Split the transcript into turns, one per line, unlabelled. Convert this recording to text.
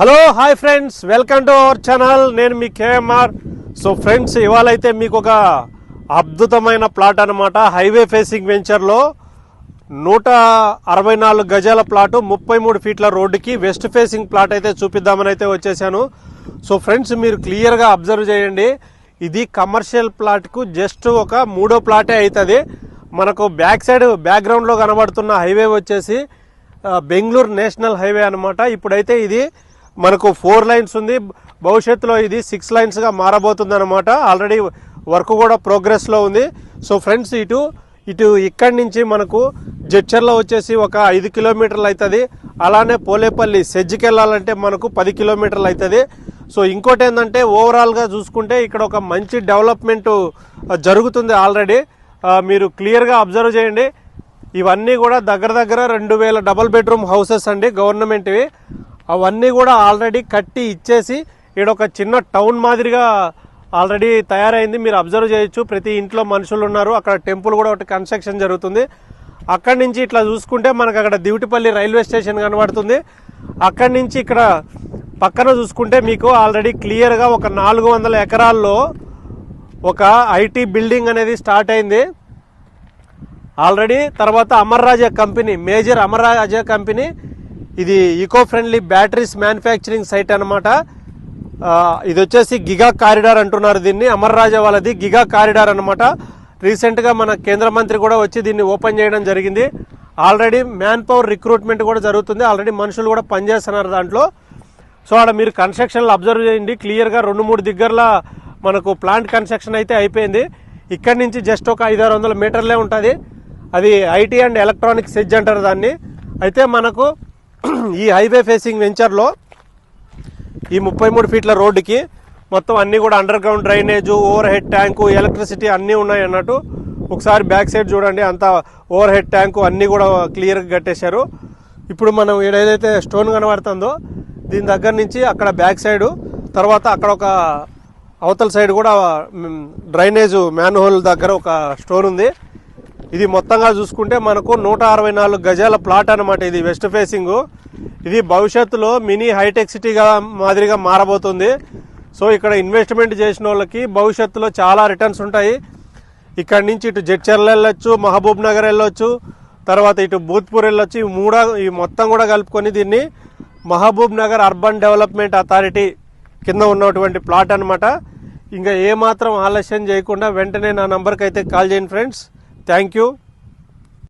Hello hi friends. Welcome to our channel. నేను మీ KMR. So friends ఇవాళ అయితే మీకు ఒక అద్భుతమైన ప్లాట్ అనమాట హైవే ఫేసింగ్ వెంచర్లో నూట అరవై నాలుగు గజాల ప్లాటు ముప్పై మూడు ఫీట్ల రోడ్డుకి వెస్ట్ ఫేసింగ్ ప్లాట్ అయితే చూపిద్దామని అయితే వచ్చేసాను. సో ఫ్రెండ్స్ మీరు క్లియర్గా అబ్జర్వ్ చేయండి. ఇది కమర్షియల్ ప్లాట్కు జస్ట్ ఒక మూడో ప్లాటే అవుతుంది మనకు బ్యాక్ సైడ్ బ్యాక్గ్రౌండ్లో కనబడుతున్న హైవే వచ్చేసి బెంగళూరు నేషనల్ హైవే అనమాట ఇప్పుడైతే ఇది మనకు ఫోర్ లైన్స్ ఉంది. భవిష్యత్తులో ఇది సిక్స్ లైన్స్గా మారబోతుంది అనమాట ఆల్రెడీ వర్క్ కూడా ప్రోగ్రెస్లో ఉంది. సో ఫ్రెండ్స్ ఇటు ఇటు ఇక్కడి నుంచి మనకు జడ్చర్లో వచ్చేసి ఒక ఐదు కిలోమీటర్లు అవుతుంది అలానే పోలేపల్లి సెజ్జికి వెళ్ళాలంటే మనకు పది కిలోమీటర్లు అవుతుంది సో ఇంకోటి ఏంటంటే ఓవరాల్గా చూసుకుంటే ఇక్కడ ఒక మంచి డెవలప్మెంట్ జరుగుతుంది ఆల్రెడీ. మీరు క్లియర్గా అబ్జర్వ్ చేయండి. ఇవన్నీ కూడా దగ్గర దగ్గర రెండు వేల డబల్ బెడ్రూమ్ హౌసెస్ అండి గవర్నమెంట్వి. అవన్నీ కూడా ఆల్రెడీ కట్టి ఇచ్చేసి ఇక్కడ ఒక చిన్న టౌన్ మాదిరిగా ఆల్రెడీ తయారైంది. మీరు అబ్జర్వ్ చేయొచ్చు. ప్రతి ఇంట్లో మనుషులు ఉన్నారు. అక్కడ టెంపుల్ కూడా ఒకటి కన్స్ట్రక్షన్ జరుగుతుంది. అక్కడి నుంచి ఇట్లా చూసుకుంటే మనకు అక్కడ దివిటిపల్లి రైల్వే స్టేషన్ కనబడుతుంది. అక్కడి నుంచి ఇక్కడ పక్కన చూసుకుంటే మీకు ఆల్రెడీ క్లియర్గా ఒక నాలుగు వందల ఎకరాల్లో ఒక ఐటీ బిల్డింగ్ అనేది స్టార్ట్ అయింది. ఆల్రెడీ తర్వాత Amara Raja company major Amara Raja company ఇది eco friendly batteries manufacturing site అనమాట ఇది వచ్చేసి గిగా కారిడార్ అంటున్నారు దీన్ని. అమర్ రాజా వాళ్ళది గిగా కారిడార్ అనమాట రీసెంట్గా మన కేంద్ర మంత్రి కూడా వచ్చి దీన్ని ఓపెన్ చేయడం జరిగింది. ఆల్రెడీ మ్యాన్ పవర్ రిక్రూట్మెంట్ కూడా జరుగుతుంది. ఆల్రెడీ మనుషులు కూడా పనిచేస్తున్నారు దాంట్లో. సో ఆడ మీరు కన్స్ట్రక్షన్లు అబ్జర్వ్ చేయండి. క్లియర్గా రెండు మూడు దగ్గరల మనకు ప్లాంట్ కన్స్ట్రక్షన్ అయితే అయిపోయింది. ఇక్కడి నుంచి జస్ట్ ఒక ఐదారు వందల మీటర్లే ఉంటుంది. అది ఐటీ అండ్ ఎలక్ట్రానిక్స్ సెజ్ అంటారు దాన్ని. అయితే మనకు ఈ హైవే ఫేసింగ్ వెంచర్లో ఈ ముప్పై మూడు ఫీట్ల రోడ్డుకి మొత్తం అన్నీ కూడా underground drainage overhead tank electricity అన్నీ ఉన్నాయి అన్నట్టు. ఒకసారి బ్యాక్ సైడ్ చూడండి అంతా ఓవర్ హెడ్ ట్యాంకు అన్నీ కూడా క్లియర్గా కట్టేశారు. ఇప్పుడు మనం ఈడ ఏదైతే స్టోన్ కనబడుతుందో దీని దగ్గర నుంచి అక్కడ బ్యాక్ సైడు తర్వాత అక్కడ ఒక అవతల సైడ్ కూడా డ్రైనేజు మ్యాన్హోల్ దగ్గర ఒక స్టోన్ ఉంది. ఇది మొత్తంగా చూసుకుంటే మనకు నూట అరవై నాలుగు గజాల ప్లాట్ అనమాట ఇది వెస్ట్ ఫేసింగ్ ఇది భవిష్యత్తులో మినీ హైటెక్ సిటీగా మాదిరిగా మారబోతుంది. సో ఇక్కడ ఇన్వెస్ట్మెంట్ చేసిన వాళ్ళకి భవిష్యత్తులో చాలా రిటర్న్స్ ఉంటాయి. ఇక్కడ నుంచి ఇటు జడ్చర్ల వెళ్ళొచ్చు మహబూబ్ నగర్ వెళ్ళొచ్చు తర్వాత ఇటు భూత్పూర్ వెళ్ళొచ్చు. ఈ మూడా ఈ మొత్తం కూడా కలుపుకొని దీన్ని Mahabub Nagar urban development authority కింద ఉన్నటువంటి ప్లాట్ అనమాట ఇంకా ఏమాత్రం ఆలస్యం చేయకుండా వెంటనే నా నంబర్కి అయితే కాల్ చేయండి ఫ్రెండ్స్. Thank you.